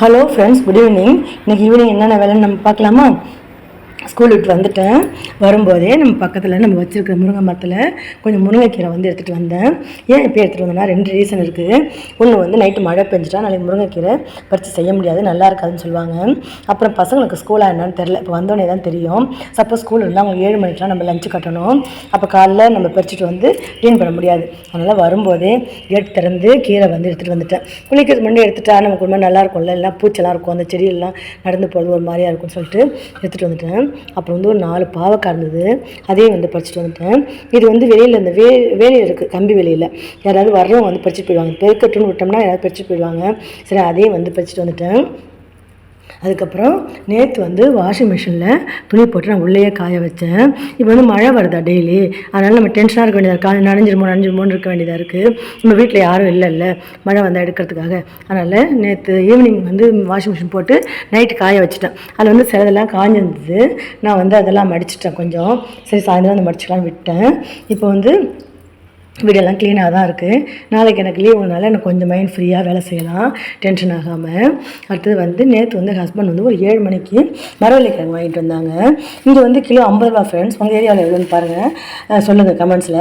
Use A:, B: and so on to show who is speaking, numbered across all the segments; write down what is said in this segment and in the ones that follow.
A: Hello friends good evening இன்னைக்கு evening என்னென்ன வேலைன்னு நம்ம பார்க்கலாமா? ஸ்கூல் விட்டு வந்துட்டேன். வரும்போதே நம்ம பக்கத்தில் நம்ம வச்சுருக்க முருங்கை மரத்தில் கொஞ்சம் முருங்கைக்கீரை வந்து எடுத்துகிட்டு வந்தேன். ஏன் இப்போ எடுத்துகிட்டு வந்தேன்னா ரெண்டு ரீசன் இருக்குது ஒன்று வந்து நைட்டு மழை பெஞ்சிட்டா நாளைக்கு முருங்கைக்கீரை பறித்து செய்ய முடியாது நல்லா இருக்காதுன்னு சொல்லுவாங்க. அப்புறம் பசங்களுக்கு ஸ்கூலாக என்னன்னு தெரில இப்போ வந்தோடனே தான் தெரியும். சப்போஸ் ஸ்கூல் இருந்தால் அவங்க ஏழு மணிக்கெலாம் நம்ம லஞ்சு கட்டணும். அப்போ காலைல நம்ம பறிச்சுட்டு வந்து க்ளீன் பண்ண முடியாது. அதனால் வரும்போதே கேட் திறந்து கீரை வந்து எடுத்துகிட்டு வந்துட்டேன். குளிக்கிறது முன்னாடி எடுத்துட்டா நமக்கு குடும்பம் நல்லா இருக்கும்ல எல்லாம் பூச்செல்லாம் இருக்கும். அந்த செடியெல்லாம் நடந்து போகிறது ஒரு மாதிரியாக இருக்கும்னு சொல்லிட்டு எடுத்துகிட்டு வந்துட்டேன். அப்புறம் வந்து ஒரு நாலு பாவக்காய் இருந்தது அதையும் வந்து பறிச்சுட்டு வந்துட்டேன். இது வந்து வெளியில் இந்த வே வேலையில் இருக்குது கம்பி வெளியில். யாராவது வர்றவங்க வந்து பறிச்சுட்டு போயிடுவாங்க. பெருக்கட்டுன்னு விட்டோம்னா யாராவது பறிச்சுட்டு போயிடுவாங்க. சரி அதையும் வந்து பறிச்சுட்டு வந்துட்டேன். அதுக்கப்புறம் நேற்று வந்து வாஷிங் மிஷினில் துணி போட்டு நான் உள்ளேயே காய வச்சேன். இப்போ வந்து மழை வருதா டெய்லி அதனால் நம்ம டென்ஷனாக இருக்க வேண்டியதாக இருக்கா. நனைஞ்சிருமோ நனைஞ்சிருமோன்னு இருக்க வேண்டியதாக இருக்குது நம்ம வீட்டில் யாரும் இல்லைல்ல. மழை வந்தால் எடுக்கிறதுக்காக. அதனால் நேற்று ஈவினிங் வந்து வாஷிங் மிஷின் போட்டு நைட்டு காய வச்சுட்டேன். அதில் வந்து சிலதெல்லாம் காஞ்சிருந்தது. நான் வந்து அதெல்லாம் மடிச்சிட்டேன் கொஞ்சம். சரி சாயந்தரம் வந்து மடிச்சுக்கலாம்னு விட்டேன். இப்போ வந்து வீடெல்லாம் க்ளீனாக தான் இருக்குது நாளைக்கு எனக்கு லீவுனால எனக்கு கொஞ்சம் மைண்ட் ஃப்ரீயாக வேலை செய்யலாம். டென்ஷன் ஆகாமல் அடுத்தது வந்து நேற்று வந்து ஹஸ்பண்ட் வந்து ஒரு ஏழு மணிக்கு மரவள்ளி கிழங்கு வாங்கிட்டு வந்தாங்க. இங்கே வந்து கிலோ ஐம்பது ரூபா ஃப்ரெண்ட்ஸ் உங்கள் ஏரியாவில் எவ்வளோன்னு பாருங்கள் சொல்லுங்கள் கமெண்ட்ஸில்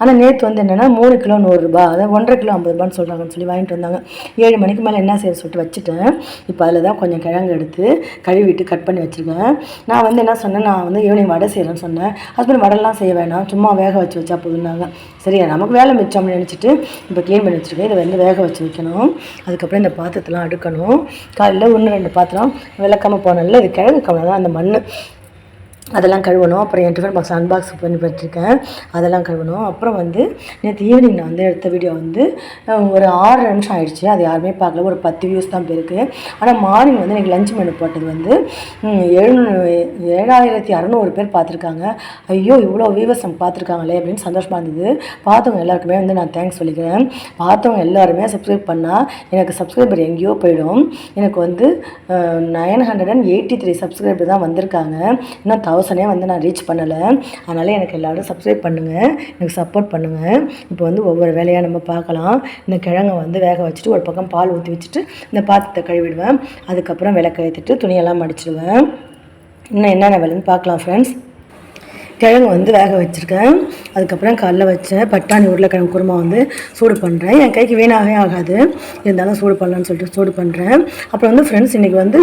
A: ஆனால் நேற்று வந்து என்னென்னா மூணு கிலோ நூறுரூபா அதாவது ஒன்றரை கிலோ ஐம்பது ரூபான்னு சொல்கிறாங்கன்னு சொல்லி வாங்கிட்டு வந்தாங்க. ஏழு மணிக்கு மேலே என்ன செய்ய சொல்லிட்டு வச்சுட்டேன். இப்போ அதில் தான் கொஞ்சம் கிழங்கு எடுத்து கழுவிட்டு கட் பண்ணி வச்சுருக்கேன். நான் வந்து என்ன சொன்னேன்? நான் வந்து ஈவினிங் வடை செய்கிறேன்னு சொன்னேன். ஹஸ்பண்ட் வடைலாம் செய்ய வேணாம். சும்மா வேக வச்சு வச்சா போதுன்னாங்க சரியா நமக்கு வேலை மிச்சம்னு நினச்சிட்டு இப்போ க்ளீன் பண்ணி வச்சுருக்கேன். இதை வந்து வேக வச்சு வைக்கணும். அதுக்கப்புறம் இந்த பாத்திரத்தெலாம் அடுக்கணும். காலையில் ஒன்று ரெண்டு பாத்திரம் விளக்காமல் போனதில்ல இது கிழங்கு கவலை தான். அந்த மண் அதெல்லாம் கழுவணும். அப்புறம் என் டிஃபன் பாக்ஸ் அன்பாக்ஸ் பண்ணி வச்சுருக்கேன். அதெல்லாம் கழுவணும். அப்புறம் வந்து நேற்று ஈவினிங் நான் வந்து எடுத்த வீடியோ வந்து ஒரு ஆறு நிமிஷம் ஆயிடுச்சு. அது யாருமே பார்க்கல. ஒரு பத்து வியூஸ் தான் போயிருக்கு. ஆனால் மார்னிங் வந்து எனக்கு லஞ்ச் மெனு போட்டது வந்து எழுநூ எழுநூறு ஏழாயிரத்தி அறநூறு பேர் பார்த்துருக்காங்க. ஐயோ இவ்வளோ வியூவர்ஸ் பார்த்துருக்காங்களே அப்படின்னு சந்தோஷமாக இருந்தது. பார்த்தவங்க எல்லாருக்குமே வந்து நான் தேங்க்ஸ் சொல்லிக்கிறேன். பார்த்தவங்க எல்லாருமே சப்ஸ்கிரைப் பண்ணால் எனக்கு சப்ஸ்கிரைபர் எங்கேயோ போயிடும். எனக்கு வந்து nine hundred and eighty three subscriber தான் வந்திருக்காங்க. இன்னும் தௌசண்டே வந்து நான் ரீச் பண்ணலை. அதனால் எனக்கு எல்லோரும் சப்ஸ்கிரைப் பண்ணுங்கள் எனக்கு சப்போர்ட் பண்ணுங்கள் இப்போ வந்து ஒவ்வொரு வேலையாக நம்ம பார்க்கலாம். இந்த கிழங்கை வந்து வேக வச்சுட்டு ஒரு பக்கம் பால் ஊற்றி வச்சுட்டு இந்த பாத்திரத்தை கழுவிடுவேன். அதுக்கப்புறம் விளக்கு ஏற்றிட்டு துணியெல்லாம் மடிச்சிடுவேன். இன்னும் என்னென்ன வேலைன்னு பார்க்கலாம் ஃப்ரெண்ட்ஸ் கிழங்கு வந்து வேக வச்சுருக்கேன். அதுக்கப்புறம் காலைல வச்சேன் பட்டாணி உருளைக்கிழங்கு குருமா வந்து சூடு பண்ணுறேன் என் கைக்கு வீணாகவே ஆகாது. இருந்தாலும் சூடு பண்ணலான்னு சொல்லிட்டு சூடு பண்ணுறேன் அப்புறம் வந்து ஃப்ரெண்ட்ஸ் இன்றைக்கி வந்து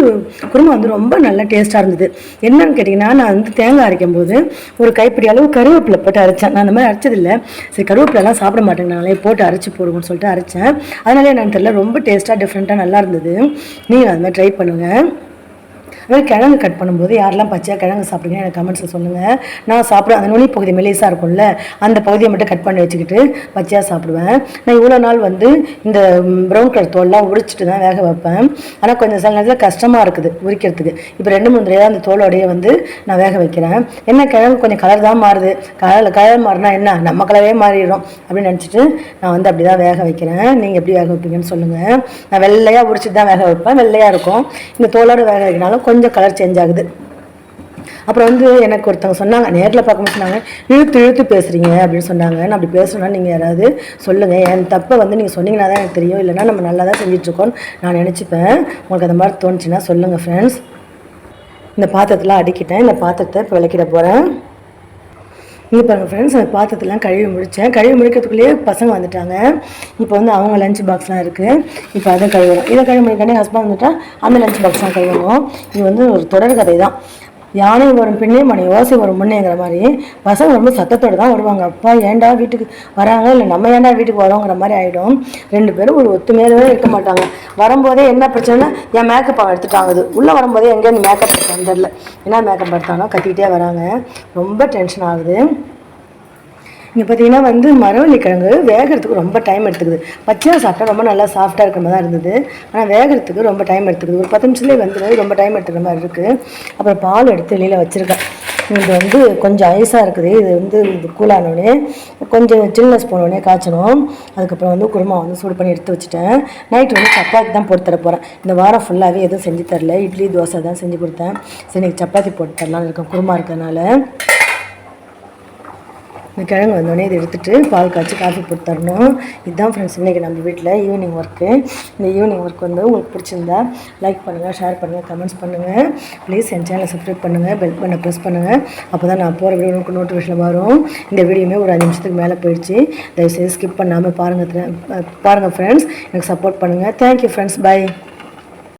A: குருமா வந்து ரொம்ப நல்ல டேஸ்ட்டாக இருந்தது. என்னன்னு கேட்டிங்கன்னா நான் வந்து தேங்காய் அரைக்கும் போது ஒரு கைப்பிடி அளவு கருவேப்பிலை போட்டு அரைச்சேன். நான் அந்த மாதிரி அரைச்சதில்லை. சரி கருவேப்பிலலாம் சாப்பிட மாட்டேங்கனாலே போட்டு அரைச்சி போடுவோம்னு சொல்லிட்டு அரைச்சேன். அதனால என்னன்னு தெரியல ரொம்ப டேஸ்ட்டாக டிஃப்ரெண்ட்டாக நல்லா இருந்தது. நீங்கள் அது மாதிரி ட்ரை பண்ணுங்கள் அதே கிழங்கு கட் பண்ணும்போது யாரெல்லாம் பச்சையாக கிழங்கு சாப்பிடுங்க எனக்கு கமெண்ட்ஸில் சொல்லுங்கள் நான் சாப்பிட அந்த நுனி பகுதி மெலேசாக இருக்கும்ல அந்த பகுதியை மட்டும் கட் பண்ணி வச்சுக்கிட்டு பச்சையாக சாப்பிடுவேன். நான் இவ்வளோ நாள் வந்து இந்த ப்ரௌன் கலர் தோல்லாம் உரிச்சிட்டு தான் வேக வைப்பேன். ஆனால் கொஞ்சம் சில நேரத்தில் கஷ்டமாக இருக்குது உரிக்கிறதுக்கு. இப்போ ரெண்டு மூணு தடவை அந்த தோலோடைய வந்து நான் வேக வைக்கிறேன். என்ன கிழங்கு கொஞ்சம் கலர் தான் மாறுது. கலர் கலர் மாறினா என்ன? நம்ம கலரே மாறிடும் அப்படின்னு நினச்சிட்டு நான் வந்து அப்படி தான் வேக வைக்கிறேன். நீங்கள் எப்படி வேக வைப்பீங்கன்னு சொல்லுங்கள் நான் வெள்ளையாக உரிச்சிட்டு தான் வேக வைப்பேன். வெள்ளையாக இருக்கும். இந்த தோலோட வேக வைக்கினாலும் கொஞ்சம் கொஞ்சம் கலர் சேஞ்ச் ஆகுது. அப்புறம் வந்து எனக்கு ஒருத்தவங்க சொன்னாங்க நேரில் பார்க்கும்போது சொன்னாங்க இழுத்து இழுத்து பேசுகிறீங்க அப்படின்னு சொன்னாங்க. நான் அப்படி பேசணும்னா நீங்கள் யாராவது சொல்லுங்கள் என் தப்பை வந்து நீங்கள் சொன்னீங்கன்னா தான் எனக்கு தெரியும். இல்லைன்னா நம்ம நல்லா தான் செஞ்சிட்ருக்கோன்னு நான் நினச்சிப்பேன். உங்களுக்கு அந்த மாதிரி தோணுச்சுன்னா சொல்லுங்கள் ஃப்ரெண்ட்ஸ் இந்த பாத்திரத்தெலாம் அடிக்கிட்டேன். இந்த பாத்திரத்தை இப்போ விளக்கிட போகிறேன் இங்கே பாருங்கள் ஃப்ரெண்ட்ஸ் அந்த பாத்திரத்தெல்லாம் கழுவி முடித்தேன் கழுவி முடிக்கிறதுக்குள்ளேயே பசங்க வந்துட்டாங்க. இப்போ வந்து அவங்க லஞ்ச் பாக்ஸ்லாம் இருக்குது இப்போ அதை கழுவணும் இதை கழுவி முடிக்கானே ஹஸ்பண்ட் வந்துட்டால் அந்த லஞ்ச் பாக்ஸ்லாம் கழுவணும் இது வந்து ஒரு தொடர் கதை தான் யானை வரும் பின்னே மணி ஓசை வரும் முன்னேங்கிற மாதிரி. பசங்க ரொம்ப சத்தத்தோடு தான் வருவாங்க. அப்பா ஏன்டா வீட்டுக்கு வராங்க? இல்லை நம்ம ஏன்டா வீட்டுக்கு வரோங்கிற மாதிரி ஆகிடும் ரெண்டு பேரும் ஒரு ஒத்துமையாகவே இருக்க மாட்டாங்க. வரும்போதே என்ன பிரச்சனைனா என் மேக்கப் அவன் எடுத்துட்டாங்க அது உள்ளே வரும்போதே எங்கேருந்து மேக்கப் எடுத்தான்னு தெரில என்ன மேக்கப் எடுத்தாலும் கத்திக்கிட்டே வராங்க. ரொம்ப டென்ஷன் ஆகுது. இங்கே பார்த்தீங்கன்னா வந்து மரவள்ளி கிழங்கு வேகிறதுக்கு ரொம்ப டைம் எடுத்துக்குது. பச்சையாக சாப்பிட்டா ரொம்ப நல்லா சாஃப்டாக இருக்கிற மாதிரி தான் இருந்தது. ஆனால் வேகிறதுக்கு ரொம்ப டைம் எடுத்துக்குது. ஒரு பத்து நிமிஷத்துலேயே வந்து ரொம்ப டைம் எடுத்துக்கிற மாதிரி இருக்குது அப்புறம் பால் எடுத்து வெளியில் வச்சுருக்கேன். இது வந்து கொஞ்சம் ஐஸாக இருக்குது. இது வந்து இது கூலானோடனே கொஞ்சம் சில்னஸ் போனோடனே காய்ச்சணும் அதுக்கப்புறம் வந்து குருமா வந்து சூடு பண்ணி எடுத்து வச்சுட்டேன். நைட்டு வந்து சப்பாத்தி தான் போட்டு தர போகிறேன் இந்த வாரம் ஃபுல்லாகவே எதுவும் செஞ்சு தரல. இட்லி தோசை தான் செஞ்சு கொடுத்தேன். சரி சப்பாத்தி போட்டு தரலான்னு இருக்கேன். குருமா இருக்கிறதுனால. இந்த கிழங்கு வந்தோடனே இதை எடுத்துகிட்டு பால் காய்ச்சி காஃபி போட்டு தரணும். இதுதான் ஃப்ரெண்ட்ஸ் இன்றைக்கி நம்ம வீட்டில் ஈவினிங் ஒர்க்கு இந்த ஈவினிங் ஒர்க் வந்து உங்களுக்கு பிடிச்சிருந்தா லைக் பண்ணுங்கள் ஷேர் பண்ணுங்கள் கமெண்ட்ஸ் பண்ணுங்கள் ப்ளீஸ் என் சேனலை சப்ஸ்கிரைப் பண்ணுங்கள் பெல் பண்ண ப்ரெஸ் பண்ணுங்கள் அப்போ தான் நான் போகிற வீடியோ உங்களுக்கு நோட்டிஃபிகேஷன் வரும். இந்த வீடியோமே ஒரு அஞ்சு நிமிஷத்துக்கு மேலே போயிடுச்சு. தயவுசெய்து ஸ்கிப் பண்ணாமல் பாருங்கள் பாருங்கள் ஃப்ரெண்ட்ஸ் எனக்கு சப்போர்ட் பண்ணுங்கள் தேங்க்யூ ஃப்ரெண்ட்ஸ் பை